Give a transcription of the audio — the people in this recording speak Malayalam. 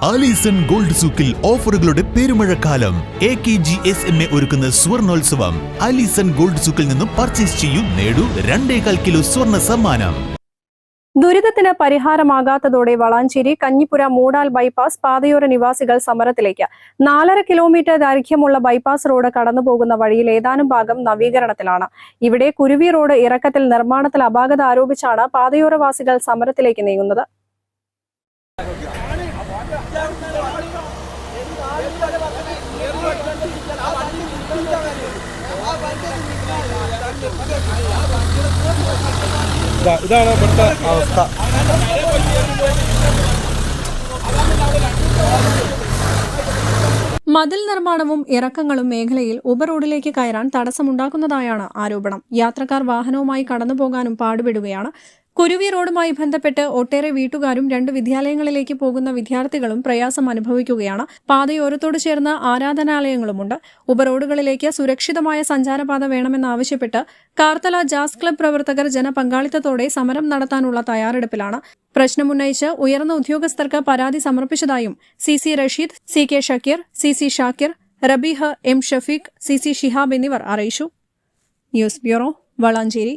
ആലീസൺ ഗോൾഡ് സൂക്കിൽ ഓഫറുകളുടെ പെരുമഴക്കാലം. A K G S M A ഒരുക്കുന്ന സ്വർണോത്സവം. ആലീസൺ ഗോൾഡ് സൂക്കിൽ നിന്നും പർച്ചേസ് ചെയ്യൂ നേടൂ രണ്ടേകാൽ കിലോ സ്വർണ സമ്മാനം. ദുരിതത്തിന് പരിഹാരമാകാത്തതോടെ വളാഞ്ചേരി കഞ്ഞിപ്പുര മൂടാൽ ബൈപ്പാസ് പാതയോര നിവാസികൾ സമരത്തിലേക്ക്. നാലര കിലോമീറ്റർ ദൈർഘ്യമുള്ള ബൈപ്പാസ് റോഡ് കടന്നുപോകുന്ന വഴിയിൽ ഏതാനും ഭാഗം നവീകരണത്തിലാണ്. ഇവിടെ കുരുവി റോഡ് ഇറക്കത്തിൽ നിർമ്മാണത്തിൽ അപാകത ആരോപിച്ചാണ് പാതയോരവാസികൾ സമരത്തിലേക്ക് നീങ്ങുന്നത്. ഇതാണ് ഇവിടുത്തെ അവസ്ഥ. മതിൽ നിർമ്മാണവും ഇറക്കങ്ങളും മേഖലയിൽ ഉപറോഡിലേക്ക് കയറാൻ തടസ്സമുണ്ടാക്കുന്നതായാണ് ആരോപണം. യാത്രക്കാർ വാഹനവുമായി കടന്നുപോകാനും പാടുപെടുകയാണ് കുരുവി റോഡുമായി ബന്ധപ്പെട്ട് ഒട്ടേറെ വീട്ടുകാരും രണ്ട് വിദ്യാലയങ്ങളിലേക്ക് പോകുന്ന വിദ്യാർത്ഥികളും പ്രയാസം അനുഭവിക്കുകയാണ്. പാതയോരത്തോട് ചേർന്ന് ആരാധനാലയങ്ങളുമുണ്ട്. ഉപറോഡുകളിലേക്ക് സുരക്ഷിതമായ സഞ്ചാരപാത വേണമെന്നാവശ്യപ്പെട്ട് കാർത്തല ജാസ് ക്ലബ് പ്രവർത്തകർ ജനപങ്കാളിത്തത്തോടെ സമരം നടത്താനുള്ള തയ്യാറെടുപ്പിലാണ്. പ്രശ്നമുന്നയിച്ച് ഉയർന്ന ഉദ്യോഗസ്ഥർക്ക് പരാതി സമർപ്പിച്ചതായും C C Rasheed C K Shakeer C C Shakir Rabeeh M Shafeeq C C Shihab എന്നിവർ അറിയിച്ചു. News bureau Valanchery.